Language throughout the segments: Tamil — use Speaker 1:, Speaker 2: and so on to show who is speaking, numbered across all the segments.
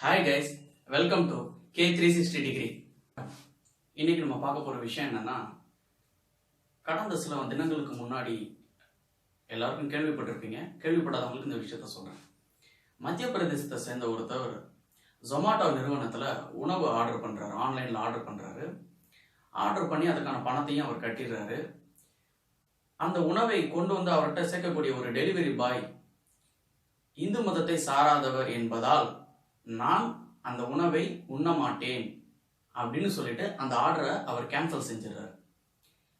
Speaker 1: Hi guys welcome to K three sixty degree இன்னைக்கு நம்ம பார்க்க போகிற விஷயம் என்னன்னா கடந்த சில தினங்களுக்கு முன்னாடி எல்லாருக்கும் கேள்விப்பட்டிருப்பீங்க. கேள்விப்படாதவங்களுக்கு இந்த விஷயத்த சொல்கிறேன் மத்திய பிரதேசத்தை சேர்ந்த ஒருத்தவர் ஜொமாட்டோ நிறுவனத்தில் உணவு ஆர்டர் பண்ணுறாரு ஆன்லைனில் ஆர்டர் பண்ணுறாரு ஆர்டர் பண்ணி அதுக்கான பணத்தையும் அவர் கட்டிடுறாரு. அந்த உணவை கொண்டு வந்து அவர்கிட்ட சேர்க்கக்கூடிய ஒரு டெலிவரி பாய் இந்து மதத்தை சாராதவர் என்பதால் நான் அந்த உணவை உண்ண மாட்டேன் அப்படின்னு சொல்லிட்டு அந்த ஆர்டரை அவர் கேன்சல் செஞ்சிடறாரு.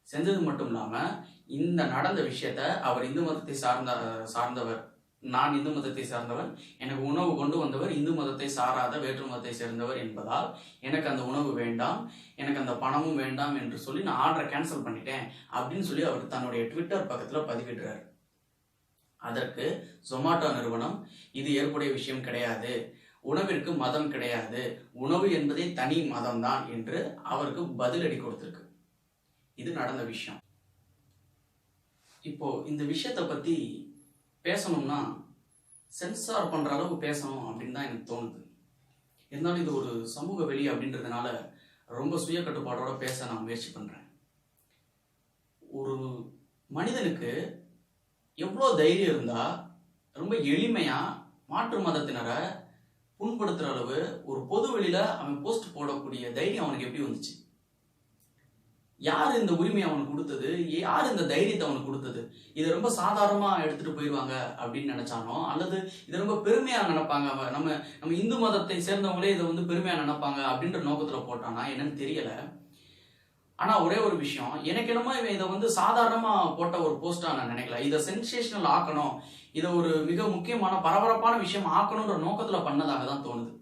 Speaker 1: செஞ்சது மட்டும் இல்லாமல் இந்த நடந்த விஷயத்த அவர் இந்து மதத்தை சார்ந்த சார்ந்தவர் நான் இந்து மதத்தை சார்ந்தவர் எனக்கு உணவு கொண்டு வந்தவர் இந்து மதத்தை சாராத வேற்று மதத்தை சேர்ந்தவர் என்பதால் எனக்கு அந்த உணவு வேண்டாம் எனக்கு அந்த பணமும் வேண்டாம் என்று சொல்லி நான் ஆர்டரை கேன்சல் பண்ணிட்டேன் அப்படின்னு சொல்லி அவர் தன்னுடைய ட்விட்டர் பக்கத்தில் பதிவிடுறார். அதற்கு ஜொமாட்டோ நிறுவனம் இது ஏற்புடைய விஷயம் கிடையாது. உணவிற்கு மதம் கிடையாது. உணவு என்பதே தனி மதம்தான் என்று அவருக்கு பதிலடி கொடுத்துருக்கு. இது நடந்த விஷயம். இப்போ இந்த விஷயத்தை பத்தி பேசணும்னா சென்சார் பண்ற அளவு பேசணும் அப்படின்னு தான் எனக்கு தோணுது. இருந்தாலும் இது ஒரு சமூக வெளி அப்படின்றதுனால ரொம்ப சுய கட்டுப்பாடோட பேச நான் முயற்சி பண்றேன். ஒரு மனிதனுக்கு எவ்வளோ தைரியம் இருந்தா ரொம்ப எளிமையா மாற்று மதத்தினரை புண்படுத்துற அளவு ஒரு பொது வெளியில அவன் போஸ்ட் போடக்கூடிய தைரியம் அவனுக்கு எப்படி வந்துச்சு? யார் இந்த உரிமையை அவனுக்கு கொடுத்தது? யார் இந்த தைரியத்தை அவனுக்கு கொடுத்தது? இதை ரொம்ப சாதாரணமா எடுத்துட்டு போயிடுவாங்க அப்படின்னு நினைச்சானோ? அல்லது இதை ரொம்ப பெருமையா நினைப்பாங்க நம்ம நம்ம இந்து மதத்தை சேர்ந்தவங்களே இதை வந்து பெருமையா நினைப்பாங்க அப்படின்ற நோக்கத்துல போட்டானா? என்னன்னு தெரியல. ஆனால் ஒரே ஒரு விஷயம் எனக்கு என்னமோ இவன் இதை வந்து சாதாரணமாக போட்ட ஒரு போஸ்ட்டாக நான் நினைக்கல. இதை சென்சேஷனல் ஆக்கணும். இதை ஒரு மிக முக்கியமான பரபரப்பான விஷயம் ஆக்கணுன்ற நோக்கத்தில் பண்ணதாக தான் தோணுது.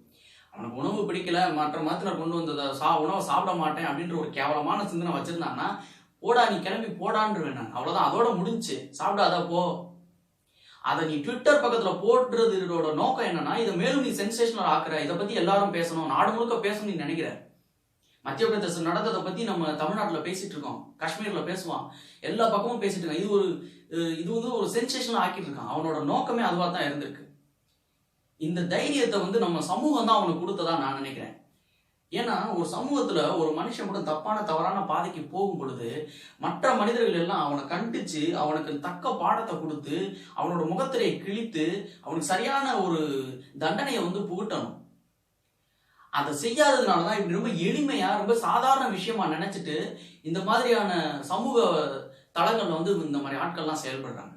Speaker 1: அவனுக்கு உணவு பிடிக்கல மற்ற மதத்தில் கொண்டு வந்ததை சா உணவை சாப்பிட மாட்டேன் அப்படின்ற ஒரு கேவலமான சிந்தனை வச்சுருந்தான்னா போடா நீ கிளம்பி போடான்றுவேன் நான். அவ்வளோதான் அதோட முடிஞ்சுச்சு சாப்பிடாத போ. அதை நீ ட்விட்டர் பக்கத்தில் போடுறதோட நோக்கம் என்னன்னா இதை மேலும் நீ சென்சேஷனல் ஆக்குற. இதை பற்றி எல்லாரும் பேசணும். நாடு முழுக்க பேசணும்னு நீ நினைக்கிற. மத்திய பிரதேசம் நடந்ததை பத்தி நம்ம தமிழ்நாட்டில் பேசிட்டு இருக்கோம். காஷ்மீர்ல பேசுவான். எல்லா பக்கமும் பேசிட்டு இருக்கான். இது ஒரு இது வந்து ஒரு சென்சேஷனாக ஆக்கிட்டு இருக்கான். அவனோட நோக்கமே அதுவாக தான் இருந்திருக்கு. இந்த தைரியத்தை வந்து நம்ம சமூகம் தான் அவனுக்கு கொடுத்ததா நான் நினைக்கிறேன். ஏன்னா ஒரு சமூகத்துல ஒரு மனுஷன் கூட தப்பான தவறான பாதைக்கு போகும் பொழுது மற்ற மனிதர்கள் எல்லாம் அவனை கண்டிச்சு அவனுக்கு தக்க பாடத்தை கொடுத்து அவனோட முகத்திரையை கிழித்து அவனுக்கு சரியான ஒரு தண்டனையை வந்து புகட்டணும். அதை செய்யாததுனால தான் இப்படி ரொம்ப எளிமையாக ரொம்ப சாதாரண விஷயமா நினச்சிட்டு இந்த மாதிரியான சமூக தளங்களில் வந்து இந்த மாதிரி ஆட்கள்லாம் செயல்படுறாங்க.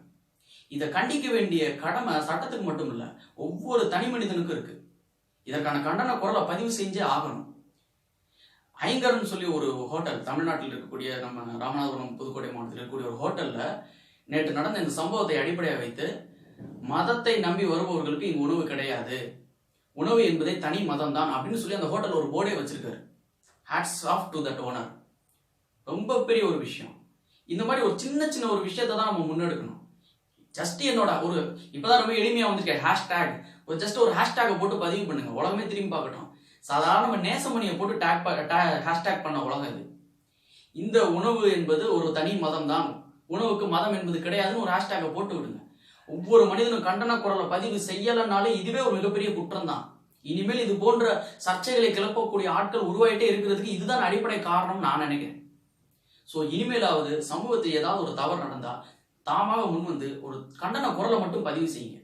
Speaker 1: இதை கண்டிக்க வேண்டிய கடமை சட்டத்துக்கு மட்டும் இல்லை ஒவ்வொரு தனி மனிதனுக்கும் இருக்கு. இதற்கான கண்டன குரலை பதிவு செஞ்சே ஆகணும். ஐங்கர்னு சொல்லி ஒரு ஹோட்டல் தமிழ்நாட்டில் இருக்கக்கூடிய நம்ம ராமநாதபுரம் புதுக்கோட்டை மாவட்டத்தில் இருக்கக்கூடிய ஒரு ஹோட்டலில் நேற்று நடந்த இந்த சம்பவத்தை அடிப்படையாக வைத்து மதத்தை நம்பி வருபவர்களுக்கு இங்கு உணவு கிடையாது. உணவு என்பதே தனி மதம் தான் அப்படின்னு சொல்லி அந்த ஹோட்டல் ஒரு போர்டே வச்சிருக்காரு. Hats off to that owner ரொம்ப பெரிய ஒரு விஷயம். இந்த மாதிரி ஒரு சின்ன சின்ன ஒரு விஷயத்தை தான் நம்ம முன்னெடுக்கணும். ஜஸ்ட் என்னோட ஒரு இப்போதான் ரொம்ப எளிமையாக வந்திருக்கேன் ஹேஷ்டேக் ஒரு ஜஸ்ட் ஒரு ஹேஷ்டேக்கை போட்டு பதிவு பண்ணுங்க. உலகமே திரும்பி பார்க்கட்டும். சாதாரண நம்ம நேசமணியை போட்டு டேக் ஹேஷ்டேக் பண்ண உலகம் இது. இந்த உணவு என்பது ஒரு தனி மதம் தான் உணவுக்கு மதம் என்பது கிடையாதுன்னு ஒரு ஹேஷ்டேக்கை போட்டு விடுங்க. ஒவ்வொரு மனிதனும் கண்டன குரலை பதிவு செய்யலைனாலே இதுவே ஒரு மிகப்பெரிய குற்றம் தான் இனிமேல் இது போன்ற சர்ச்சைகளை கிளப்பக்கூடிய ஆட்கள் உருவாயிட்டே இருக்கிறதுக்கு இதுதான் அடிப்படை காரணம் நான் நினைக்கிறேன். ஸோ இனிமேலாவது சமூகத்தில் ஏதாவது ஒரு தவறு நடந்தா தாமாக முன்வந்து ஒரு கண்டன குரலை மட்டும் பதிவு செய்யுங்க.